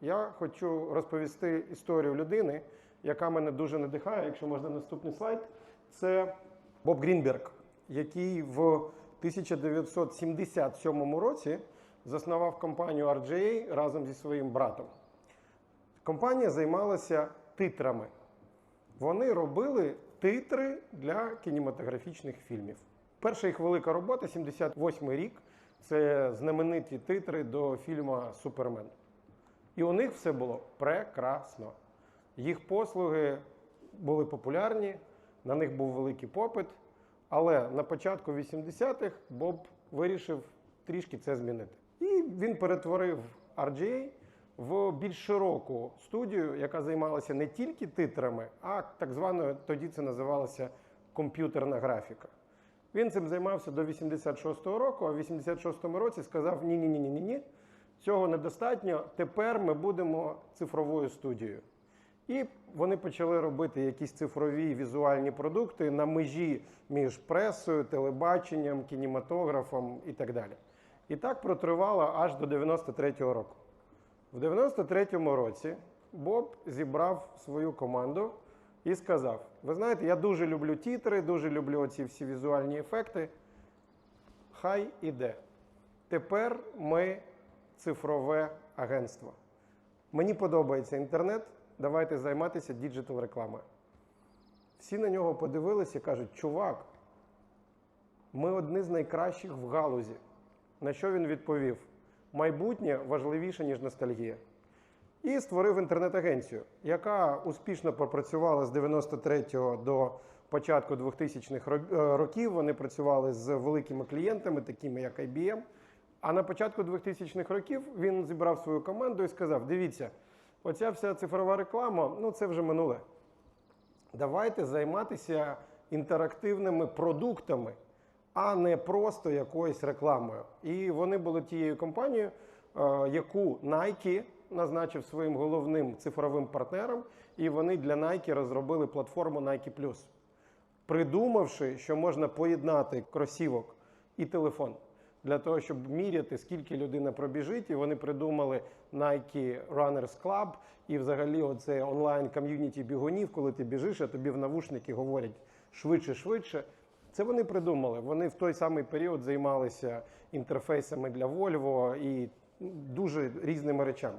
Я хочу розповісти історію людини, яка мене дуже надихає. Якщо можна наступний слайд, це Боб Грінберг, який в 1977 році заснував компанію RJA разом зі своїм братом. Компанія займалася титрами. Вони робили титри для кінематографічних фільмів. Перша їх велика робота 78 рік. Це знамениті титри до фільму Супермен. І у них все було прекрасно. Їх послуги були популярні, на них був великий попит. Але на початку 80-х Боб вирішив трішки це змінити. І він перетворив RGA в більш широку студію, яка займалася не тільки титрами, а так званою, тоді це називалося комп'ютерна графіка. Він цим займався до 86-го року, а в 86-му році сказав: ні цього недостатньо. Тепер ми будемо цифровою студією. І вони почали робити якісь цифрові візуальні продукти на межі між пресою, телебаченням, кінематографом і так далі. І так протривало аж до 93-го року. В 93-му році Боб зібрав свою команду і сказав: Ви знаєте, я дуже люблю тітри, дуже люблю оці всі візуальні ефекти. Хай іде. Тепер ми цифрове агентство. Мені подобається інтернет, давайте займатися діджитал рекламою. Всі на нього подивилися і кажуть, чувак, ми одні з найкращих в галузі. На що він відповів? Майбутнє важливіше, ніж ностальгія. І створив інтернет-агенцію, яка успішно попрацювала з 93-го до початку 2000-х ро- е, років. Вони працювали з великими клієнтами, такими як IBM. А на початку 2000-х років він зібрав свою команду і сказав: дивіться, оця вся цифрова реклама, ну це вже минуле. Давайте займатися інтерактивними продуктами, а не просто якоюсь рекламою. І вони були тією компанією, е, яку Nike назначив своїм головним цифровим партнером, і вони для Nike розробили платформу Nike+. Придумавши, що можна поєднати кросівок і телефон для того, щоб міряти, скільки людина пробіжить, і вони придумали Nike Runners Club і взагалі оце онлайн ком'юніті бігунів, коли ти біжиш, а тобі в навушники говорять швидше, швидше. Це вони придумали. Вони в той самий період займалися інтерфейсами для Volvo і дуже різними речами.